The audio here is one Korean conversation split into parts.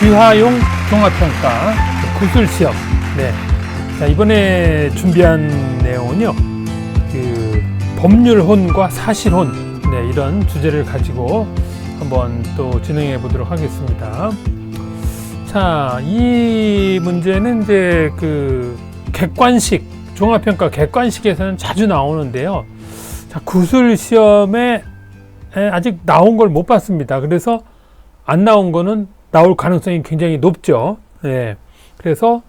귀화용 종합평가 구술 시험. 네. 자, 이번에 준비한 내용은요. 그 법률혼과 사실혼. 네, 이런 주제를 가지고 한번 또 진행해 보도록 하겠습니다. 자, 이 문제는 이제 그 객관식, 종합평가 객관식에서는 자주 나오는데요. 자, 구술 시험에 에, 아직 나온 걸 못 봤습니다. 그래서 안 나온 거는 나올 가능성이 굉장히 높죠. 예. 그래서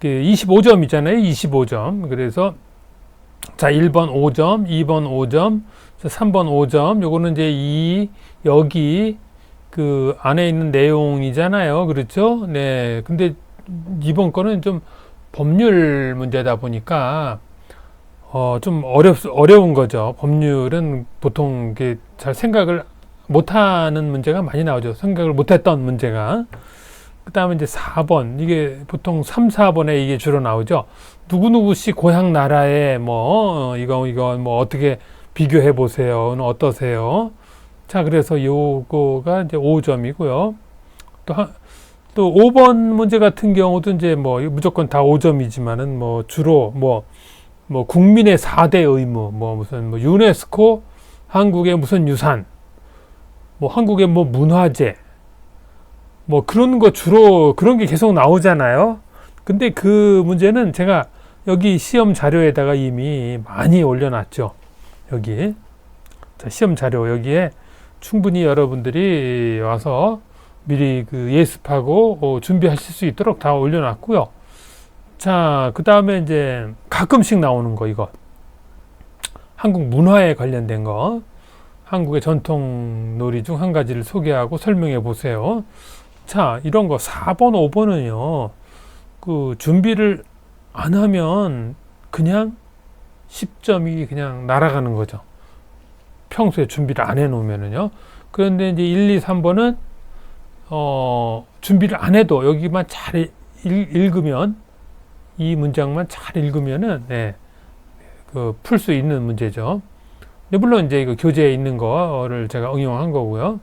25점이잖아요. 25점. 그래서 자, 1번 5점, 2번 5점, 3번 5점. 요거는 이제 이 여기 그 안에 있는 내용이잖아요. 그렇죠? 네. 근데 이번 거는 좀 법률 문제다 보니까 어, 좀 어렵, 어려운 거죠. 법률은 보통 이게 잘 생각을 못하는 문제가 많이 나오죠. 생각을 못했던 문제가. 그 다음에 이제 4번. 이게 보통 3, 4번에 이게 주로 나오죠. 누구누구 씨 고향 나라에 뭐, 어, 이거, 이거 뭐 어떻게 비교해 보세요. 어떠세요? 자, 그래서 요거가 이제 5점이고요. 또 한, 또 5번 문제 같은 경우도 이제 뭐 무조건 다 5점이지만은 뭐 주로 뭐, 뭐 국민의 4대 의무, 뭐 무슨 뭐 유네스코 한국의 무슨 유산, 뭐 한국의 뭐 문화재, 뭐 그런 거 주로 그런 게 계속 나오잖아요. 근데 그 문제는 제가 여기 시험 자료에다가 이미 많이 올려놨죠. 여기. 자, 시험 자료 여기에 충분히 여러분들이 와서 미리 그 예습하고 어, 준비하실 수 있도록 다 올려놨고요. 자, 그 다음에 이제 가끔씩 나오는 거 이거. 한국 문화에 관련된 거. 한국의 전통 놀이 중 한 가지를 소개하고 설명해 보세요. 자, 이런 거 4번, 5번은요. 그 준비를 안 하면 그냥 10점이 그냥 날아가는 거죠. 평소에 준비를 안 해 놓으면은요. 그런데 이제 1, 2, 3번은 어, 준비를 안 해도 여기만 잘 읽, 읽으면 이 문장만 잘 읽으면은 네, 그풀 수 있는 문제죠. 근데 물론 이제 이거 교재에 있는 거를 제가 응용한 거고요.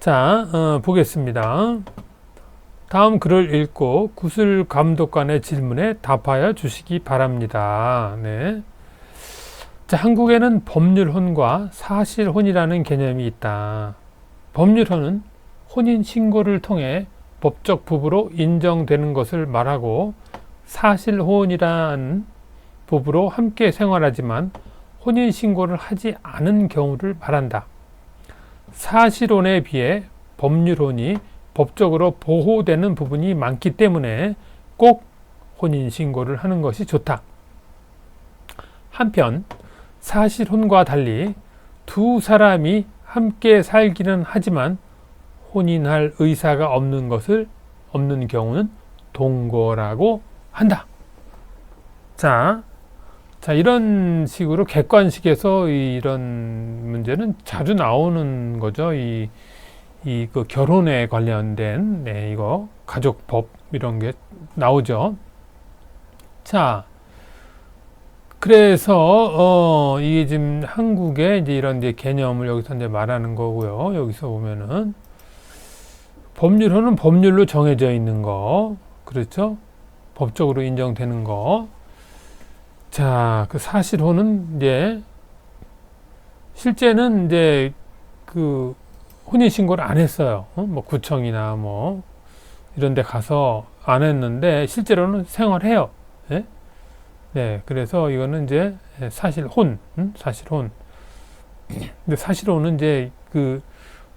자, 어, 보겠습니다. 다음 글을 읽고 구슬 감독관의 질문에 답하여 주시기 바랍니다. 네. 자, 한국에는 법률혼과 사실혼이라는 개념이 있다. 법률혼은 혼인 신고를 통해 법적 부부로 인정되는 것을 말하고 사실혼이란 부부로 함께 생활하지만 혼인 신고를 하지 않은 경우를 말한다. 사실혼에 비해 법률혼이 법적으로 보호되는 부분이 많기 때문에 꼭 혼인 신고를 하는 것이 좋다. 한편 사실혼과 달리 두 사람이 함께 살기는 하지만 혼인할 의사가 없는 것을 없는 경우는 동거라고 한다. 자, 자 이런 식으로 객관식에서 이런 문제는 자주 나오는 거죠. 이 이 그 결혼에 관련된 네, 이거 가족법 이런 게 나오죠. 자, 그래서 어 이게 지금 한국의 이제 이런 이제 개념을 여기서 이제 말하는 거고요. 여기서 보면은 법률로는 법률로 정해져 있는 거, 그렇죠? 법적으로 인정되는 거. 자, 그 사실혼은 이제 실제는 이제 그 혼인 신고를 안 했어요. 어? 뭐 구청이나 뭐 이런 데 가서 안 했는데 실제로는 생활해요. 예? 네, 그래서 이거는 이제 사실혼, 음? 사실혼. 근데 사실혼은 이제 그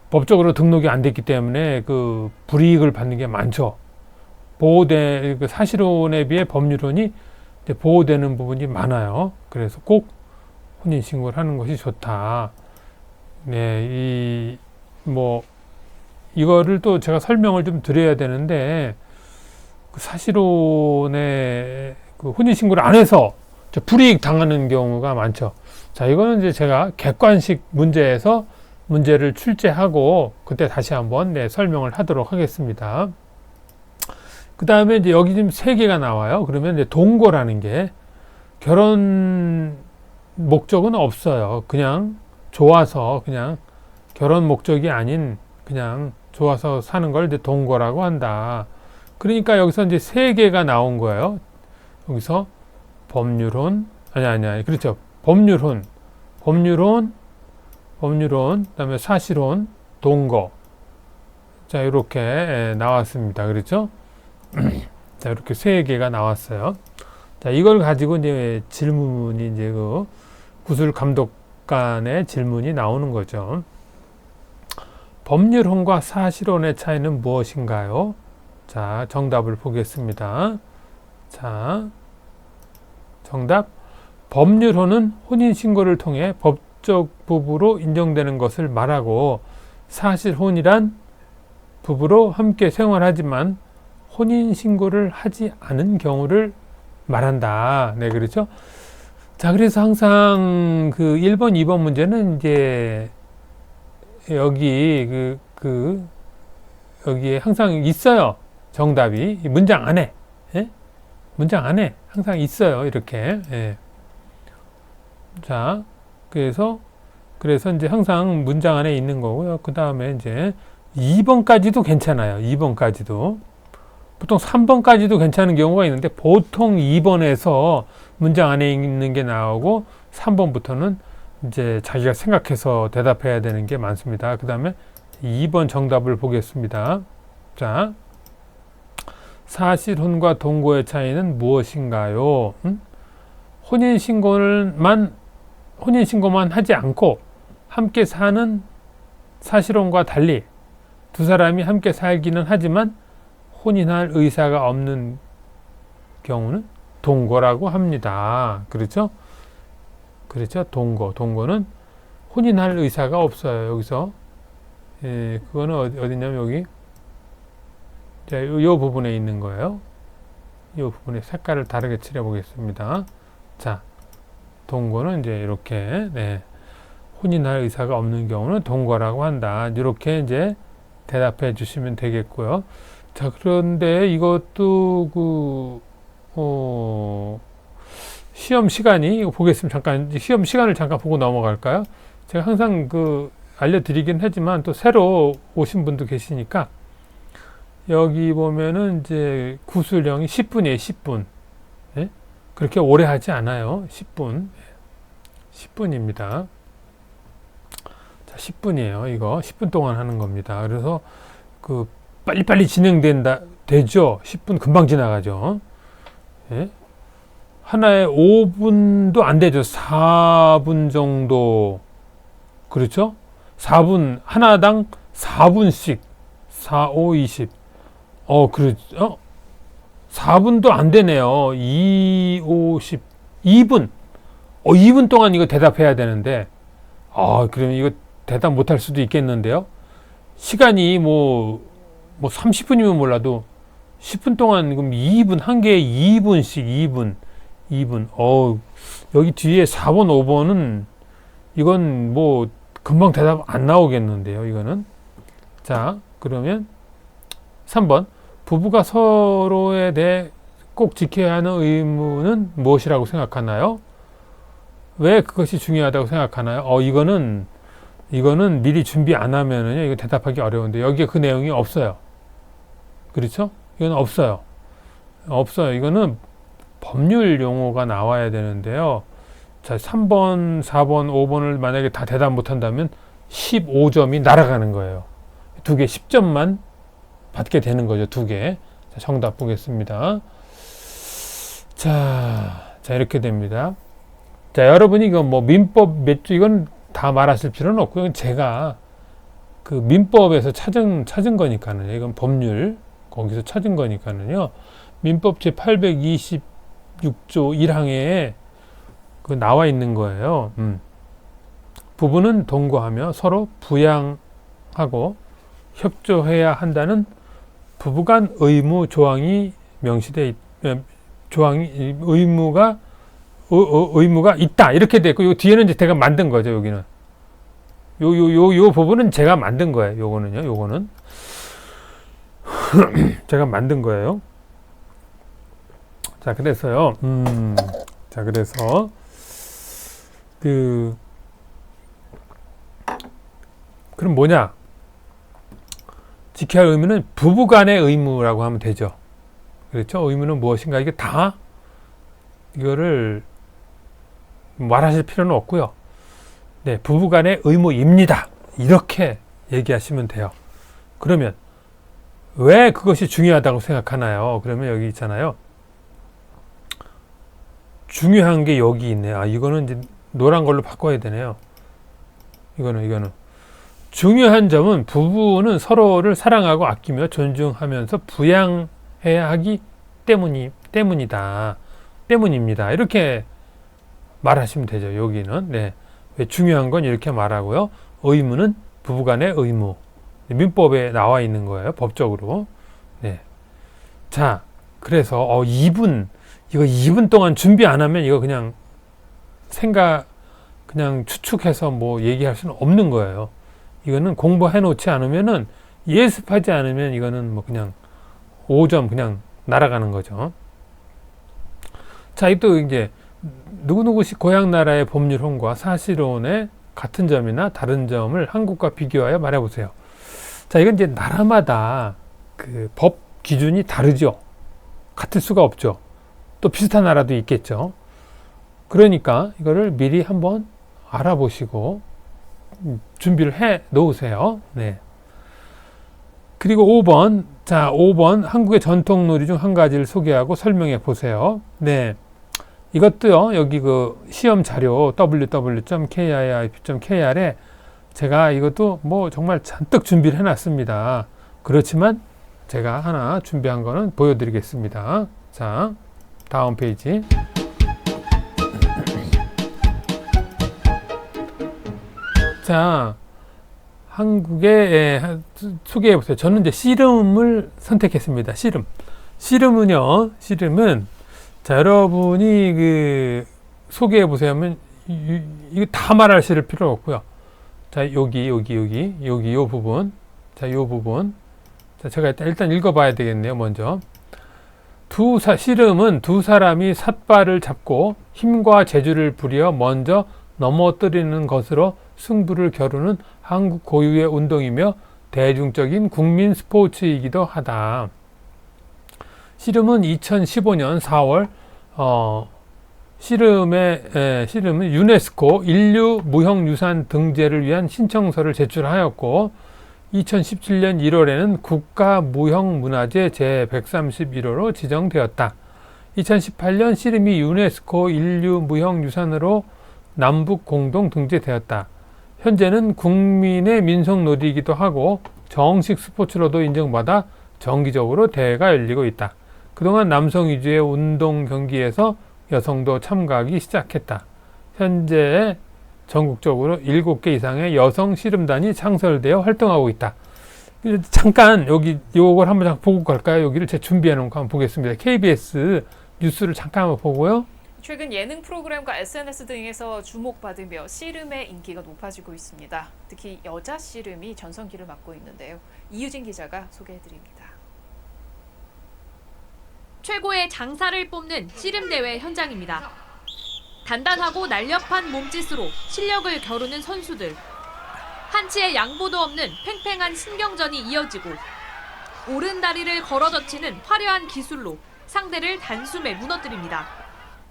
법적으로 등록이 안 됐기 때문에 그 불이익을 받는 게 많죠. 보호대 그 사실혼에 비해 법률혼이 보호되는 부분이 많아요. 그래서 꼭 혼인 신고를 하는 것이 좋다. 네, 이 뭐 이거를 또 제가 설명을 좀 드려야 되는데 그 사실혼에 그 혼인 신고를 안 해서 불이익 당하는 경우가 많죠. 자, 이거는 이제 제가 객관식 문제에서 문제를 출제하고 그때 다시 한번 네, 설명을 하도록 하겠습니다. 그 다음에 이제 여기 지금 세 개가 나와요. 그러면 이제 동거라는 게 결혼 목적은 없어요. 그냥 좋아서 그냥 결혼 목적이 아닌 그냥 좋아서 사는 걸 이제 동거라고 한다. 그러니까 여기서 이제 세 개가 나온 거예요. 여기서 법률혼 아니 아니 아니 그렇죠. 법률혼, 법률혼, 법률혼, 그다음에 사실혼, 동거. 자 이렇게 예, 나왔습니다. 그렇죠? 자 이렇게 세 개가 나왔어요. 자 이걸 가지고 이제 질문이 이제 그 구술 감독관의 질문이 나오는 거죠. 법률혼과 사실혼의 차이는 무엇인가요? 자, 정답을 보겠습니다. 자, 정답. 법률혼은 혼인신고를 통해 법적 부부로 인정되는 것을 말하고 사실혼이란 부부로 함께 생활하지만 혼인 신고를 하지 않은 경우를 말한다. 네, 그렇죠? 자, 그래서 항상 그 1번, 2번 문제는 이제 여기 그, 그, 여기에 항상 있어요. 정답이. 이 문장 안에. 예? 문장 안에 항상 있어요. 이렇게. 예. 자, 그래서, 그래서 이제 항상 문장 안에 있는 거고요. 그 다음에 이제 2번까지도 괜찮아요. 2번까지도. 보통 3번까지도 괜찮은 경우가 있는데 보통 2번에서 문장 안에 있는 게 나오고 3번부터는 이제 자기가 생각해서 대답해야 되는 게 많습니다. 그 다음에 2번 정답을 보겠습니다. 자, 사실혼과 동거의 차이는 무엇인가요? 음? 혼인신고만, 혼인신고만 하지 않고 함께 사는 사실혼과 달리 두 사람이 함께 살기는 하지만 혼인할 의사가 없는 경우는 동거라고 합니다. 그렇죠? 그렇죠? 동거. 동거는 혼인할 의사가 없어요. 여기서. 예, 그거는 어디, 어디냐면 여기. 자, 요, 요 부분에 있는 거예요. 이 부분에 색깔을 다르게 칠해 보겠습니다. 자, 동거는 이제 이렇게, 네. 혼인할 의사가 없는 경우는 동거라고 한다. 이렇게 이제 대답해 주시면 되겠고요. 자, 그런데 이것도 그, 어, 시험 시간이 보겠습니다. 잠깐 시험 시간을 잠깐 보고 넘어갈까요? 제가 항상 그 알려드리긴 하지만 또 새로 오신 분도 계시니까 여기 보면은 이제 구술령이 10분이에요. 10분. 예? 그렇게 오래 하지 않아요. 10분. 10분입니다. 자, 10분이에요. 이거 10분 동안 하는 겁니다. 그래서 그 빨리빨리 진행된다 되죠. 10분 금방 지나가죠. 예? 하나에 5분도 안 되죠. 4분 정도. 그렇죠? 4분, 하나당 4분씩. 4, 5, 20. 어, 그렇죠? 4분도 안 되네요. 2, 5, 10. 2분. 어, 2분 동안 이거 대답해야 되는데. 아, 그러면 이거 대답 못 할 수도 있겠는데요. 시간이 뭐, 뭐 30분이면 몰라도 10분 동안 그럼 2분, 한 개에 2분씩 2분. 2분. 어 여기 뒤에 4번, 5번은 이건 뭐 금방 대답 안 나오겠는데요. 이거는. 자, 그러면 3번. 부부가 서로에 대해 꼭 지켜야 하는 의무는 무엇이라고 생각하나요? 왜 그것이 중요하다고 생각하나요? 어, 이거는, 이거는 미리 준비 안 하면은요, 이거 대답하기 어려운데, 여기에 그 내용이 없어요. 그렇죠? 이건 없어요. 없어요. 이거는 법률 용어가 나와야 되는데요. 자, 3번, 4번, 5번을 만약에 다 대답 못 한다면 15점이 날아가는 거예요. 두 개 10점만 받게 되는 거죠. 두 개. 자, 정답 보겠습니다. 자, 자, 이렇게 됩니다. 자, 여러분이 이거 뭐 민법 몇 주, 이건 다 말하실 필요는 없고요. 이건 제가 그 민법에서 찾은, 찾은 거니까는, 이건 법률, 거기서 찾은 거니까는요. 민법 제 820, 6조 1항에 그 나와 있는 거예요. 음. 부부는 동거하며 서로 부양하고 협조해야 한다는 부부간 의무 조항이 명시돼 있, 조항이 의무가 어, 어, 의무가 있다 이렇게 됐고 요 뒤에는 이제 제가 만든 거죠 여기는 요 요 요 요 부분은 제가 만든 거예요 요거는요 요거는 제가 만든 거예요 자, 그래서요, 음, 자, 그래서, 그, 그럼 뭐냐? 지켜야 할 의무는 부부간의 의무라고 하면 되죠. 그렇죠? 의무는 무엇인가 이게 다 이거를 말하실 필요는 없고요. 네, 부부간의 의무입니다. 이렇게 얘기하시면 돼요. 그러면 왜 그것이 중요하다고 생각하나요? 그러면 여기 있잖아요. 중요한 게 여기 있네요. 아, 이거는 이제 노란 걸로 바꿔야 되네요. 이거는 이거는 중요한 점은 부부는 서로를 사랑하고 아끼며 존중하면서 부양해야 하기 때문이 때문이다. 때문입니다. 이렇게 말하시면 되죠. 여기는 네. 왜 중요한 건 이렇게 말하고요. 의무는 부부간의 의무. 민법에 나와 있는 거예요. 법적으로. 네. 자, 그래서 어 2분 이거 2분 동안 준비 안 하면 이거 그냥 생각 그냥 추측해서 뭐 얘기할 수는 없는 거예요. 이거는 공부해 놓지 않으면은 예습하지 않으면 이거는 뭐 그냥 5점 그냥 날아가는 거죠. 자, 또 이제 누구누구씩 고향 나라의 법률 혼과 사실혼의 같은 점이나 다른 점을 한국과 비교하여 말해 보세요. 자, 이건 이제 나라마다 그 법 기준이 다르죠. 같을 수가 없죠. 또 비슷한 나라도 있겠죠. 그러니까 이거를 미리 한번 알아보시고 음, 준비를 해 놓으세요. 네. 그리고 5번. 자, 5번. 한국의 전통 놀이 중 한 가지를 소개하고 설명해 보세요. 네. 이것도요, 여기 그 시험 자료 www.kiip.kr에 제가 이것도 뭐 정말 잔뜩 준비를 해 놨습니다. 그렇지만 제가 하나 준비한 거는 보여드리겠습니다. 자, 다음 페이지. 자, 한국의 예, 소개해 보세요. 저는 이제 씨름을 선택했습니다. 씨름. 씨름은요, 씨름은 자, 여러분이 그 소개해 보세요 하면 이거 다 말하실 필요 없고요. 자, 여기, 여기, 여기, 여기, 요 부분. 자, 요 부분. 자, 제가 일단, 읽어봐야 되겠네요, 먼저. 두 사, 씨름은 두 사람이 삿발을 잡고 힘과 재주를 부려 먼저 넘어뜨리는 것으로 승부를 겨루는 한국 고유의 운동이며 대중적인 국민 스포츠이기도 하다. 씨름은 2015년 4월 어, 씨름의 에, 씨름은 유네스코 인류 무형유산 등재를 위한 신청서를 제출하였고 2017년 1월에는 국가무형문화재 제131호로 지정되었다. 2018년 씨름이 유네스코 인류 무형유산으로 남북 공동 등재되었다. 현재는 국민의 민속놀이이기도 하고 정식 스포츠로도 인정받아 정기적으로 대회가 열리고 있다. 그동안 남성 위주의 운동 경기에서 여성도 참가하기 시작했다. 현재 전국적으로 7개 이상의 여성 씨름단이 창설되어 활동하고 있다. 잠깐 여기 요걸 한번 보고 갈까요? 여기를 제가 준비해 놓은 거 한번 보겠습니다. KBS 뉴스를 잠깐 한번 보고요. 최근 예능 프로그램과 SNS 등에서 주목받으며 씨름의 인기가 높아지고 있습니다. 특히 여자 씨름이 전성기를 맞고 있는데요. 이유진 기자가 소개해드립니다. 최고의 장사를 뽑는 씨름 대회 현장입니다. 단단하고 날렵한 몸짓으로 실력을 겨루는 선수들. 한치의 양보도 없는 팽팽한 신경전이 이어지고 오른 다리를 걸어젖히는 화려한 기술로 상대를 단숨에 무너뜨립니다.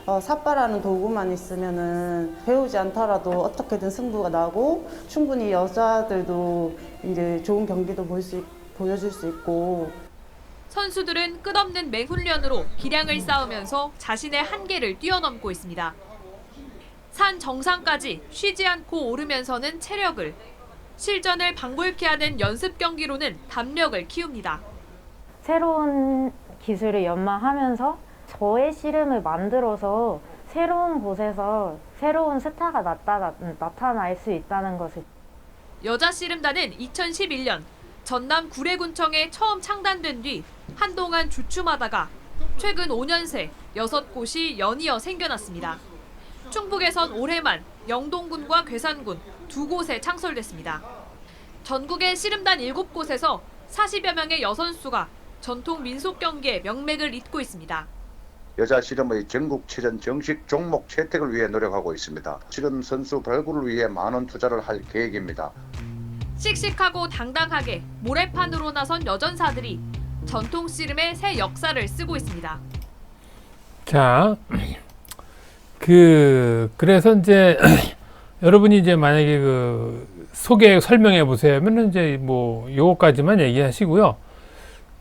어, 삿바라는 도구만 있으면은 배우지 않더라도 어떻게든 승부가 나고 충분히 여자들도 이제 좋은 경기도 볼 수, 보여줄 수 있고 선수들은 끝없는 맹훈련으로 기량을 쌓으면서 자신의 한계를 뛰어넘고 있습니다. 산 정상까지 쉬지 않고 오르면서는 체력을, 실전을 방불케 하는 연습 경기로는 담력을 키웁니다. 새로운 기술을 연마하면서 저의 씨름을 만들어서 새로운 곳에서 새로운 스타가 나타나, 나타날 수 있다는 것을 여자 씨름단은 2011년 전남 구례군청에 처음 창단된 뒤 한동안 주춤하다가 최근 5년 새 6곳이 연이어 생겨났습니다. 충북에선 올해만 영동군과 괴산군 두 곳에 창설됐습니다. 전국의 씨름단 7곳에서 40여 명의 여선수가 전통 민속 경기의 명맥을 잇고 있습니다. 여자 씨름의 전국 체전 정식 종목 채택을 위해 노력하고 있습니다. 씨름 선수 발굴을 위해 많은 투자를 할 계획입니다. 씩씩하고 당당하게 모래판으로 나선 여전사들이 전통 씨름의 새 역사를 쓰고 있습니다. 자, 그 그래서 이제 여러분이 이제 만약에 그 소개 설명해 보세요 하면은 이제 뭐 요거까지만 얘기하시고요.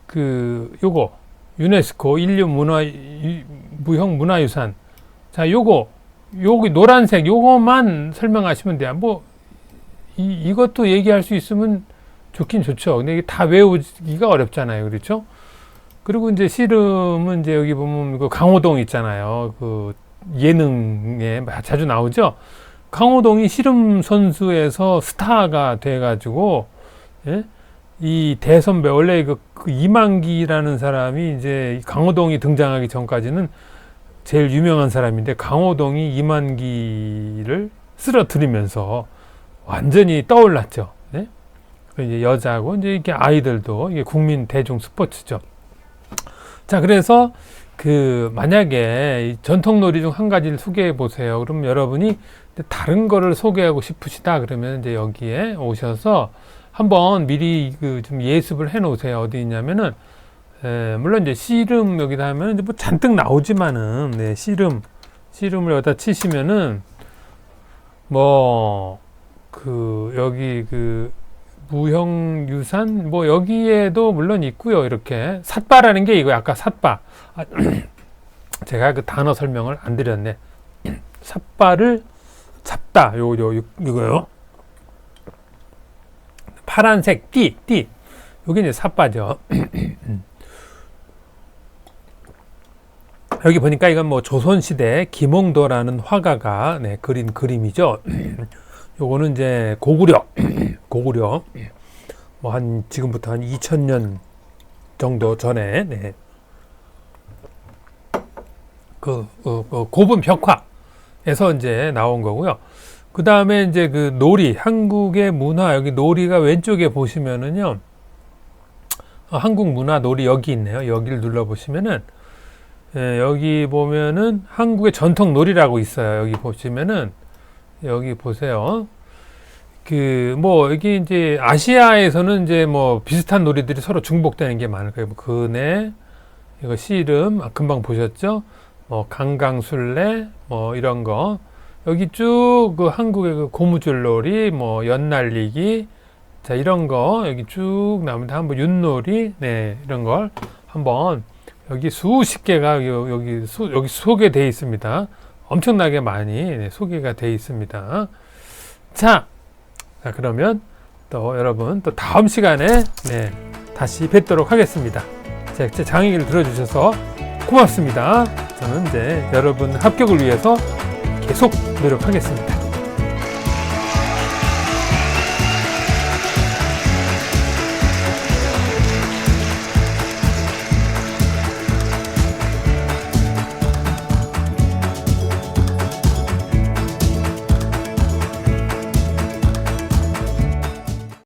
그 요거 유네스코 인류 문화 유- 무형 문화유산. 자, 요거 요기 노란색 요거만 설명하시면 돼요. 뭐 이, 이것도 얘기할 수 있으면 좋긴 좋죠. 근데 이게 다 외우기가 어렵잖아요. 그렇죠? 그리고 이제 씨름은 이제 여기 보면 그 강호동 있잖아요. 그 예능에 자주 나오죠. 강호동이 씨름 선수에서 스타가 돼가지고 예? 이 대선배 원래 그, 그 이만기라는 사람이 이제 강호동이 등장하기 전까지는 제일 유명한 사람인데 강호동이 이만기를 쓰러뜨리면서 완전히 떠올랐죠. 네? 그 이제 여자고 이제 이게 아이들도 이게 국민 대중 스포츠죠. 자, 그래서 그 만약에 이 전통놀이 중 한 가지를 소개해 보세요. 그럼 여러분이 다른 거를 소개하고 싶으시다 그러면 이제 여기에 오셔서 한번 미리 그 좀 예습을 해 놓으세요. 어디 있냐면은 에, 물론 이제 씨름 여기다 하면 이제 뭐 잔뜩 나오지만은 네, 씨름 씨름을 여기다 치시면은 뭐 그 여기 그 무형유산? 뭐 여기에도 물론 있고요 이렇게. 삿바라는 게 이거 아까 삿바. 아, 제가 그 단어 설명을 안 드렸네. 삿바를 잡다. 요요 이거요. 파란색 띠 띠. 여기 이제 삿바죠. 여기 보니까 이건 뭐 조선시대 김홍도라는 화가가 네, 그린 그림이죠 요거는 이제 고구려 고구려 뭐 한 지금부터 한 2000년 정도 전에 네. 그 어, 어, 고분 벽화에서 이제 나온 거고요. 그 다음에 이제 그 놀이 한국의 문화 여기 놀이가 왼쪽에 보시면은요. 어, 한국 문화 놀이 여기 있네요. 여기를 눌러 보시면은 예, 여기 보면은 한국의 전통 놀이라고 있어요. 여기 보시면은 여기 보세요. 그 뭐 여기 이제 아시아에서는 이제 뭐 비슷한 놀이들이 서로 중복되는 게 많을 거예요. 뭐 그네 이거 씨름 아, 금방 보셨죠? 뭐 강강술래 뭐 이런 거 여기 쭉 그 한국의 그 고무줄놀이 뭐 연날리기 자 이런 거 여기 쭉 나오면 한번 윷놀이 네 이런 걸 한번 여기 수십 개가 요- 여기 소, 여기 소개돼 있습니다. 엄청나게 많이 네, 소개가 돼 있습니다. 자, 자 그러면 또 여러분 또 다음 시간에 네, 다시 뵙도록 하겠습니다. 제, 제 장애기를 들어주셔서 고맙습니다. 저는 이제 여러분 합격을 위해서 계속 노력하겠습니다.